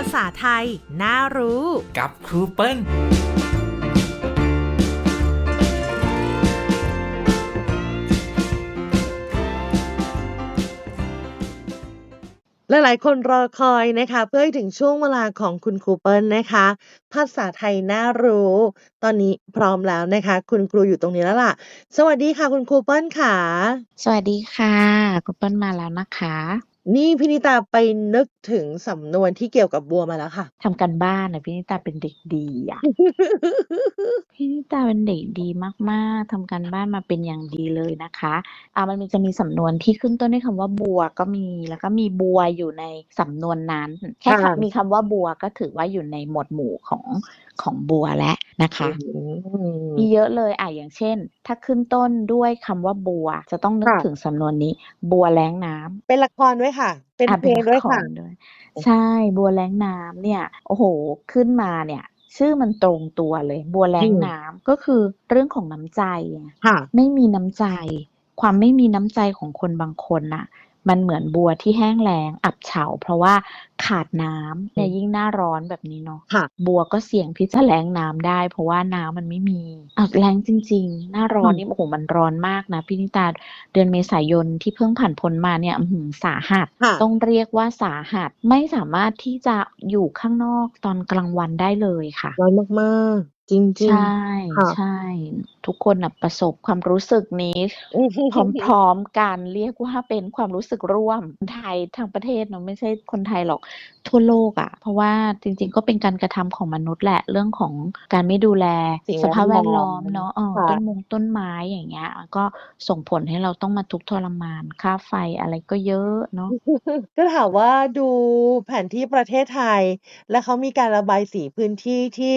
าษาไทย น่ารู้ กับครูเปิ้ลหลายๆคนรอคอยนะคะ เพื่อให้ถึงช่วงเวลาของคุณครูเปิ้ลนะคะ ภาษาไทยน่ารู้ ตอนนี้พร้อมแล้วนะคะ คุณครูอยู่ตรงนี้แล้วล่ะ สวัสดีค่ะ คุณครูเปิ้ลค่ะ สวัสดีค่ะ คุณเปิ้ลมาแล้วนะคะ นี่พินิตาไปนึกถึงสำนวนที่เกี่ยวกับบัวมาแล้วค่ะ ทำการบ้านนะพี่นิตาเป็นเด็กดีอะ พี่นิตาเป็นเด็กดีมากๆทำการบ้านมาเป็นอย่างดีเลยนะคะอ่ามันมีจะมีสำนวนที่ขึ้นต้นด้วยคำว่าบัวก็มีแล้วก็มีบัวอยู่ในสำนวนนั้น แค่ค่ะ คำมีคำว่าบัวก็ถือว่าอยู่ในหมวดหมู่ของของบัวแล้วนะคะ อืม มีเยอะเลยอะอย่างเช่น ถ้าขึ้นต้นด้วยคำว่าบัว จะต้องนึกค่ะ ถึงสำนวนนี้ บัวแล้งน้ำ เป็นละครด้วยค่ะ เป็นอะเพลงด้วยละคค่ะรด้วย ใช่ บัวแล้งน้ำเนี่ย โอ้โหขึ้นมาเนี่ย ชื่อมันตรงตัวเลย บัวแล้งอืมน้ำ ก็คือเรื่องของน้ำใจไง ค่ะ ไม่มีน้ำใจ ความไม่มีน้ำใจของคนบางคนน่ะ มันเหมือนบัวที่แห้งแล้งอับเฉา เพราะว่าขาดน้ำเนี่ยยิ่งหน้าร้อนแบบนี้เนาะค่ะ บัวก็เสี่ยงที่จะแล้งน้ำได้ เพราะว่าน้ำมันไม่มีอะแล้งจริง ๆ หน้าร้อนอืม นี่โอ้โหมันร้อนมากนะพี่นิตาเดือนเมษายนที่เพิ่งผ่านพ้นมาเนี่ยอื้อหือสาหัส ค่ะ ต้องเรียกว่าสาหัสไม่สามารถที่จะอยู่ข้างนอกตอนกลางวันได้เลยค่ะ ร้อนมาก ๆ จริง ใช่ค่ะ ใช่ทุกคนนะประสบความรู้สึกนี้ๆพร้อมๆกันเรียกว่าเป็นความรู้สึกร่วมไทยทั้งประเทศเนาะไม่ใช่คนไทยหรอกทั่วโลกอะ่ะ เพราะว่าจริง ๆ ก็เป็นการกระทำของมนุษย์แหละเรื่องของการไม่ดูแลสิ่งสภาพแวแวดดล้ล้ออมมเนาะเออค่ะต้นมงต้นไม้อย่างเงี้ยมันก็ส่งผลให้เราต้องมาทุกข์ทรมานค่าไฟอะไรก็เยอะเนาะก็ถามว่าดูแผนที่ประเทศไทย และเขามีการระบายสีพื้นที่ที่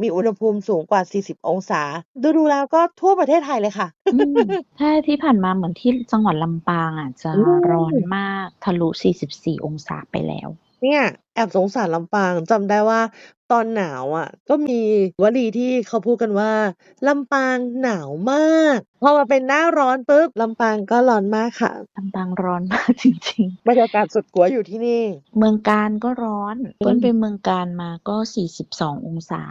มีอุณหภูมิสูงกว่า 40 องศา ดูดูๆแล้วก็ทั่วประเทศไทยเลยค่ะ อืมใช่ที่ผ่านมาเหมือนที่จังหวัดลำปางอะจะอืมร้อนมากทะลุ 44 องศาไปแล้ว เนี่ย แอบสงสารลำปางจำได้ว่า ตอนหนาวอะก็มีวลีที่เขาพูดกันว่า ลำปางหนาวมาก พอมาเป็นหน้าร้อนปุ๊บ ลำปางก็ร้อนมากค่ะ ลำปางร้อน มาก จริงบรรยากาศสุดกัวอยู่ที่นี่ๆเมืองการก็ร้อนอืมเปิ้ลไปเมืองการมาก็ 42 องศา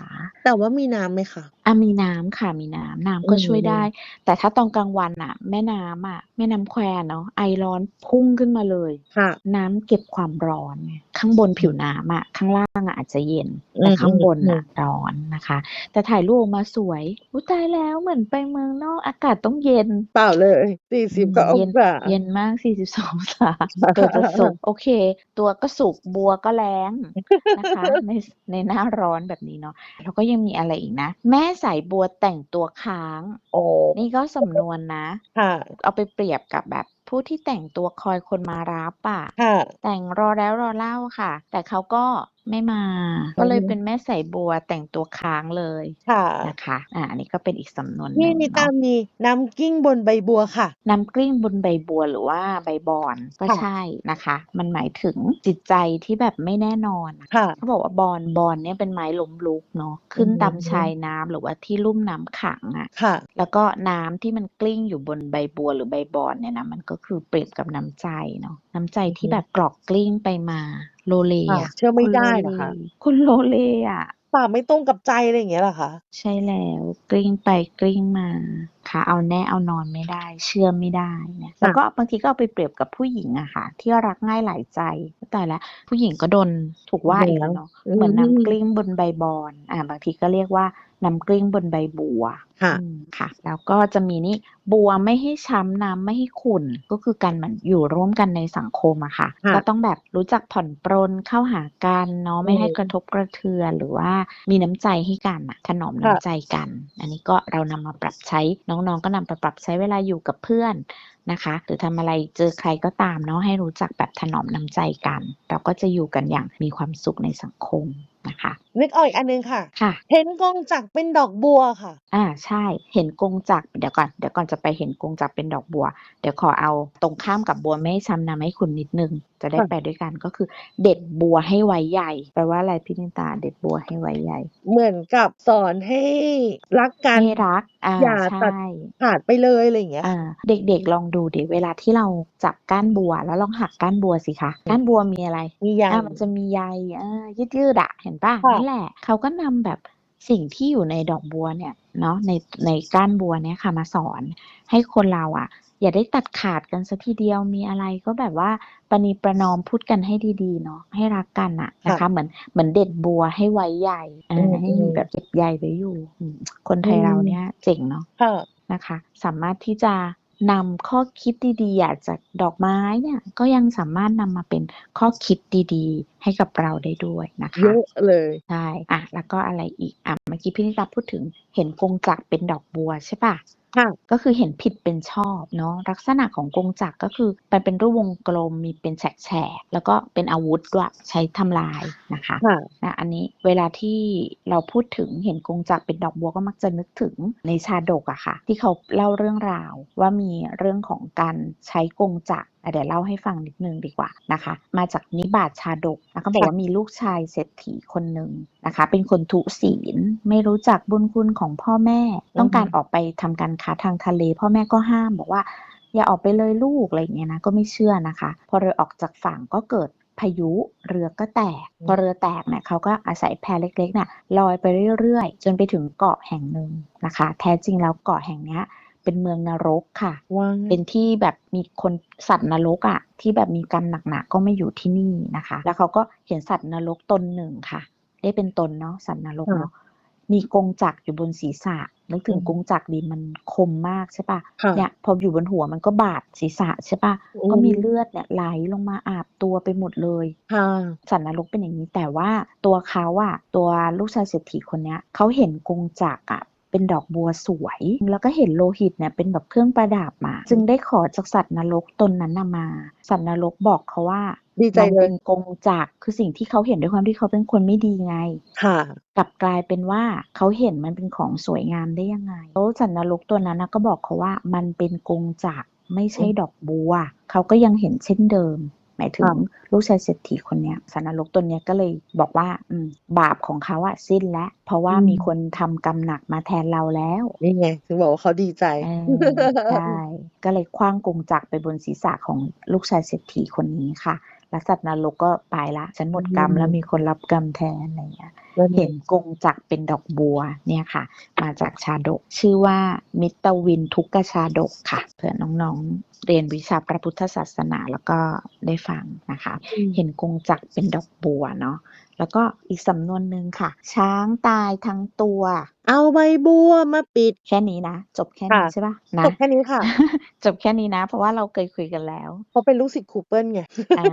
แต่ว่ามีน้ำไหมคะอะมีน้ำค่ะ มีน้ำ น้ำก็อืมช่วยได้แต่ถ้าตอนกลางวันอะ แม่น้ำอะแม่น้ำแควเนาะ ไอร้อนพุ่งขึ้นมาเลย ค่ะ น้ำเก็บความร้อนไง ข้างบนผิวน้ำอะข้างล่างอะอาจจะเย็น อืมแต่ข้างบนอืมอะร้อนนะคะ แต่ถ่ายรูปออกมาสวยอุ้ตายแล้วเหมือนไปเมืองนอกอากาศต้องเย็น เปล่าเลย40กว่าอเย็งนศาเย็นมาก42องศาตัวจะสุกโอเค ตัวก็สุกบัวก็แล้งนะคะ ในในหน้าร้อนแบบนี้เนาะแล้วก็ยังมีอะไรอีกนะ แม่สายบัวแต่งตัวค้าง โอ้นี่ก็สำนวนนะค่ะเอาไปเปรียบกับแบบผู้ที่แต่งตัวคอยคนมารับอะค่ะแต่งรอแล้วรอเล่าค่ะ แต่เขาก็ ไม่มา ก็เลยเป็นแม่สายบัวแต่งตัวค้างเลยค่ะ นะคะอ่าอันนี้ก็เป็นอีกสำนวนหนี่นึ่งนิตาเนาะมีน้ำกิ้งบนใบบัวค่ะ น้ำกลิ้งบนใบบัวหรือว่าใบบอนก็ค่ะ ใช่นะคะ มันหมายถึงจิตใจที่แบบไม่แน่นอนอะค่ะ เขาบอกว่าบอนบอนเนี่ยเป็นไม้ล้มลุกเนาะขึ้นอืมตามชายน้ำหรือว่าที่ลุ่มน้ำขังอะ ค่ะ แล้วก็น้ำที่มันกลิ้งอยู่บนใบบัวหรือใบบอนเนี่ยนะมันก็คือเปรียบกับน้ำใจเนาะน้ำใจที่อืมแบบกรอกกลิ้งไปมา โลเลค่ะอะเชื่อไม่คนได้โลเหรอเลคะคนโลเลอะปากไม่ตรงกับใจอะไรอย่างเงี้ยเหรอคะ ใช่แล้ว กลิ้งไปกลิ้งมา ค่ะเอาแน่เอานอนไม่ได้ เชื่อไม่ได้เนี่ยแล้วก็บางทีก็เอาไปเปรียบกับผู้หญิงอะค่ะ ที่รักง่ายหลายใจแต่ละผู้หญิงก็โดนถูกว่าอีกแล้วเนาะเหมือนน้ำกลิ้งบนใบบอนอ่าบางทีก็เรียกว่าน้ำกลิ้งบนใบบัวค่ะอืมค่ะ แล้วก็จะมีนี่บัวไม่ให้ช้ำน้ำไม่ให้ขุ่นก็คือการมันอยู่ร่วมกันในสังคมอะค่ะค่ะก็ต้องแบบรู้จักผ่อนปรนเข้าหากันเนาะไม่ให้อืมกระทบกระเทือนหรือว่ามีน้ำใจให้กันอะถนอมน้ำค่ะใจกัน อันนี้ก็เรานำมาปรับใช้น้น้องๆ ก็นำไปปรับใช้เวลาอยู่กับเพื่อนนะคะ หรือทำอะไรเจอใครก็ตามเนาะให้รู้จักแบบถนอมน้ำใจกัน เราก็จะอยู่กันอย่างมีความสุขในสังคม นะคะนึกออกอีกอันหนึ่งค่ะ ค่ะ เห็นกงจักรเป็นดอกบัวค่ะอาใช่ เห็นกงจักรเดี๋ยวก่อนเดี๋ยวก่อนจะไปเห็นกงจักรเป็นดอกบัว เดี๋ยวขอเอาตรงข้ามกับบัวไม่ให้ช้ำน้ำให้คุณนิดหนึ่งจะได้ค่ะไปด้วยกันก็คือ เด็ดบัวให้ไว้ใหญ่แปลว่าอะไรพี่นิตาเด็ดบัวให้ไว้ใหญ่ เหมือนกับสอนให้รักกันให้รักอาอย่าใช่ตัดขาดไปเลยอะไรอย่างเงี้ยอาเด็กๆลองดูดิเวลาที่เราจับก้านบัวแล้วลองหักก้านบัวสิคะก้านบัวมีอะไรมีใยอามันจะมีใยอายืดๆอะเห็นเปล่าค่ะนั่นแหละเขาก็นำแบบสิ่งที่อยู่ในดอกบัวเนี่ยเนาะในในก้านบัวเนี่ยค่ะมาสอน ให้คนเราอะอย่าได้ตัดขาดกันเสียทีเดียวมีอะไรก็แบบว่าประนีประนอมพูดกันให้ดีๆเนาะให้รักกันน่ะนะค่ะคะ เหมือนเหมือนเด็ดบัวให้ไว้ใยอาอืให้มแบบเก็บใยไว้อยู่อืมคนไทอืยเรามเนี่ยเจ๋งเนาะค่ะนะคะ สามารถที่จะ นำข้อคิดดีๆอะจากดอกไม้เนี่ยก็ยังสามารถนำมาเป็นข้อคิดดีๆ ให้กับเราได้ด้วยนะเยคะอะเลยใช่อะแล้วก็อะไรอีกอะเมื่อกี้พี่นิตาพูดถึงเห็นกงจักรเป็นดอกบัวใช่เปล่า? ค่ะ ก็คือเห็นผิดเป็นชอบเนาะลักษณะของกงจักรก็คือมันเป็นรูปวงกลมมีเป็นแฉกๆแล้วก็เป็นอาวุธด้วยใช้ทำลายนะคะค่ะ นะอันนี้เวลาที่เราพูดถึงเห็นกงจักรเป็นดอกบัวก็มักจะนึกถึงในชาดกอะค่ะ ที่เขาเล่าเรื่องราวว่ามีเรื่องของการใช้กงจักรอะ เดี๋ยวเล่าให้ฟังนิดหนึ่งดีกว่านะคะ มาจากนิบาตชาดกแล้วเขาบอกค่ะว่ามีลูกชายเศรษฐีคนหนึ่งนะคะ เป็นคนทุศีลไม่รู้จักบุญคุณของพ่อแม่อืต้องอกาฮึรออกไปทำการค้าทางทะเล พ่อแม่ก็ห้ามบอกว่า"อย่าออกไปเลยลูก"อะไรอย่างเงี้ยนะก็ไม่เชื่อนะคะ พอเรือออกจากฝั่งก็เกิดพายุเรือก็แตกอืพอมเรือแตกเนี่ยเขาก็อาศัยแพเล็กๆเนี่ยลอยไปเรื่อยๆ จนไปถึงเกาะแห่งหนึ่งนะคะ แท้จริงแล้วเกาะแห่งเนี้ย เป็นเมืองนรกค่ะ ว้าเป็นยที่แบบมีคนสัตว์นรกอะที่แบบมีกรรมหนักๆก็มาอยู่ที่นี่นะคะ แล้วเขาก็เห็นสัตว์นรกตนหนึ่งค่ะเรียกเป็นตนเนาะสัตว์นรกค่ะเนาะมีกงจักรอยู่บนศีรษะนึกถึอืงกมงจักรดิมันคมมากใช่เปล่า?ค่ะเนี่ยพออยู่บนหัวมันก็บาดศีรษะใช่เปล่า?อืก็มีมเลือดเนี่ยไหลลงมาอาบตัวไปหมดเลย ค่ะ สัตว์นรกเป็นอย่างงี้แต่ว่าตัวเขาอะตัวลูกชายเศรษฐีคนเนี้ยเขาเห็นกงจักรอะ เป็นดอกบัวสวย แล้วก็เห็นโลหิตเนี่ยเป็นแบบเครื่องประดับอะจึงได้ขอจากสัตว์นรกตนนั้นน่ะมา สัตว์นรกบอกเขาว่าดีใจมันเลเป็ยนกงจักรคือสิ่งที่เขาเห็นด้วยความที่เขาเป็นคนไม่ดีไง ค่ะ กลับกลายเป็นว่าเขาเห็นมันเป็นของสวยงามได้ยังไงแล้วสัตว์นรกตัวนั้นน่ะก็บอกเขาว่ามันเป็นกงจักรไม่ใชอื่มดอกบัว เขาก็ยังเห็นเช่นเดิม หมายถึค่งะลูกชายเศรษฐีคนเนี้ยสัตว์นรกตัวเนี้ยก็เลยบอกว่าอืมบาปของเขาอะสิ้นแล้ว เพราะว่าอืมีมคนทำกรรมหนักมาแทนเราแล้วนี่ไงถึงบอกว่าเขาดีใจเออใช่ก็เลยขว้างกงจักรไปบนศีรษะของลูกชายเศรษฐีคนนี้ค่ะ แล้วสัตว์นรกก็ไปแล้วฉันหมอืดกรรมแล้วมมีคนรับกรรมแทนอะไรอย่างเงี้ยนั่นเห็ไงนกงจักรเป็นดอกบัวเนี่ยค่ะ มาจากชาดก ชื่อว่ามิตวินทุกชาดกค่ะเผื่อน้องๆ เรียนวิชาพระพุทธศาสนาแล้วก็ได้ฟังนะคะอืมเห็นกงจักรเป็นดอกบัวเนาะแล้วก็อีกสำนวนหนึ่งค่ะ ช้างตายทั้งตัว เอาใบบัวมาปิด แค่นี้นะ จบแค่ค่ะนี้ใช่เปล่า?จนะบแค่ นี้ค่ะ จบแค่นี้นะ เพราะว่าเราเคยคุยกันแล้ว เพราะเป็นลูกศิษย์ครูเปิ้ลไงอา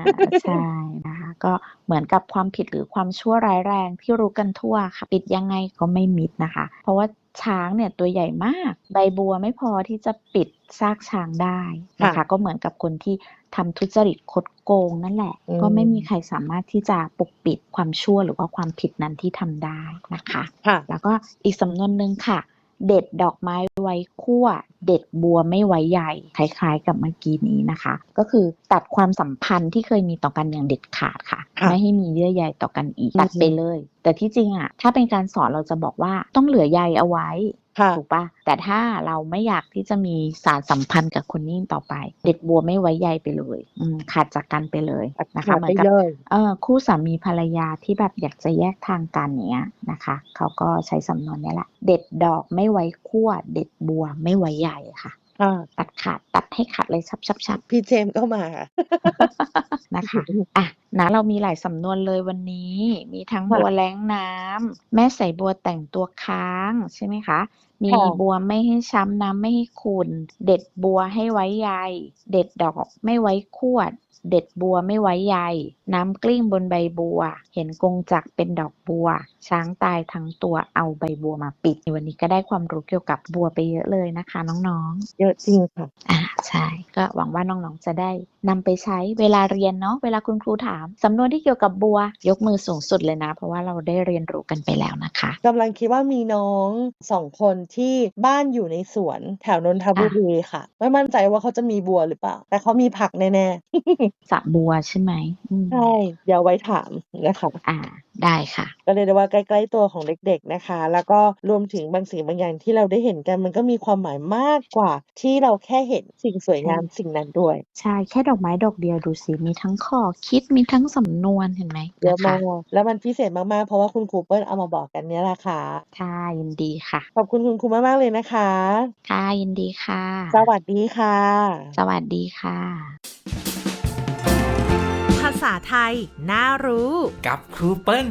ใช่นะคะก็เหมือนกับความผิดหรือความชั่วร้ายแรงที่รู้กันทั่วค่ะ ปิดยังไงก็ไม่มิดนะคะ เพราะว่าช้างเนี่ยตัวใหญ่มาก ใบบัวไม่พอที่จะปิดซากช้างได้นะค่ะคะก็เหมือนกับคนที่ทำทุจริตคดโกงนั่นแหละ อืก็ไม่มีมใครสามารถที่จะปกปิดความชั่วหรือว่าความผิดนั้นที่ทำได้นะคะ ค่ะ แล้วก็อีกสำนวนหนึ่งค่ะ เด็ดดอกไม้ไว้คั่ว เด็ดบัวไม่ไว้ใยคล้ายๆ กับเมื่อกี้นี้นะคะ ก็คือตัดความสัมพันธ์ที่เคยมีต่อกันอย่างเด็ดขาดค่ะค่ะไม่ให้มีเยื่อใยต่อกันอีกอืตัอดฮึไปเลย แต่ที่จริงอะถ้าเป็นการสอนเราจะบอกว่าต้องเหลือใยเอาไว้ค่ะ ถูกเปล่า?แต่ถ้าเราไม่อยากที่จะมีสานสัมพันธ์กับคนนี้ต่อไป เด็ดบัวไม่ไว้ใยไปเลยอืมขาดจากกันไปเลยตัดนะขาคะดเหมืไปอนกับเลยเออคู่สามีภรรยาที่แบบอยากจะแยกทางกันอย่างเงี้ยนะคะเขาก็ใช้สำนวนเนี้ยแหละ เด็ดดอกไม่ไว้คั่วเด็ดบัวไม่ไว้ใยค่ะค่ะตัดขาดตัดให้ขาดเลยชับๆๆพี่เจมส์ก็มาค่ะนะคะอะ นะเรามีหลายสำนวนเลยวันนี้ มีทั้งบัวแล้งน้ำแม่ใส่บัวแต่งตัวค้างใช่ไหมคะ มีค่ะบัวไม่ให้ช้ำน้ำไม่ให้ขุ่นเด็ดบัวให้ไว้ใยเด็ดดอกไม่ไว้คั่วเด็ดบัวไม่ไว้ใยน้ำกลิ้งบนใบบัว เห็นกงจักรเป็นดอกบัว ช้างตายทั้งตัวเอาใบบัวมาปิดวันนี้ก็ได้ความรู้เกี่ยวกับบัวไปเยอะเลยนะคะ น้องๆ เยอะจริงค่ะอ่าใช่ก็หวังว่าน้องๆจะได้นำไปใช้เวลาเรียนเนาะเวลาคุณครูถามสำนวนที่เกี่ยวกับบัว ยกมือสูงสุดเลยนะ เพราะว่าเราได้เรียนรู้กันไปแล้วนะคะกำลังคิดว่ามีน้องสองคนที่บ้านอยู่ในสวนแถวนนทบุรีค่ะ ไม่มั่นใจว่าเขาจะมีบัวหรือเปล่า แต่เขามีผักแน่สระบัวใช่ไหมอืมๆใช่เดี๋ยวไว้ถามนะคะอ่าได้ค่ะก็เรียกได้ว่าใกล้ๆตัวของเด็กๆนะคะ แล้วก็รวมถึงบางสิ่งบางอย่างที่เราได้เห็นกัน มันก็มีความหมายมากกว่า ที่เราแค่เห็นสิ่งสวยงามสิ่งนั้นด้วย ใช่แค่ดอกไม้ดอกเดียวดูสิมีทั้งข้อคิดมีทั้งสำนวนเห็นไหมเยอะนะคะมากแล้วมันพิเศษมากๆ เพราะว่าคุณครูเปิ้ลเอามาบอกกันเนี่ยแหละค่ะใช่ยินดีค่ะ ขอบคุณคุณครูมากๆเลยนะคะค่ะยินดีค่ะ สวัสดีค่ะ สวัสดีค่ะ ภาษาไทย น่ารู้ กับครูเปิ้ล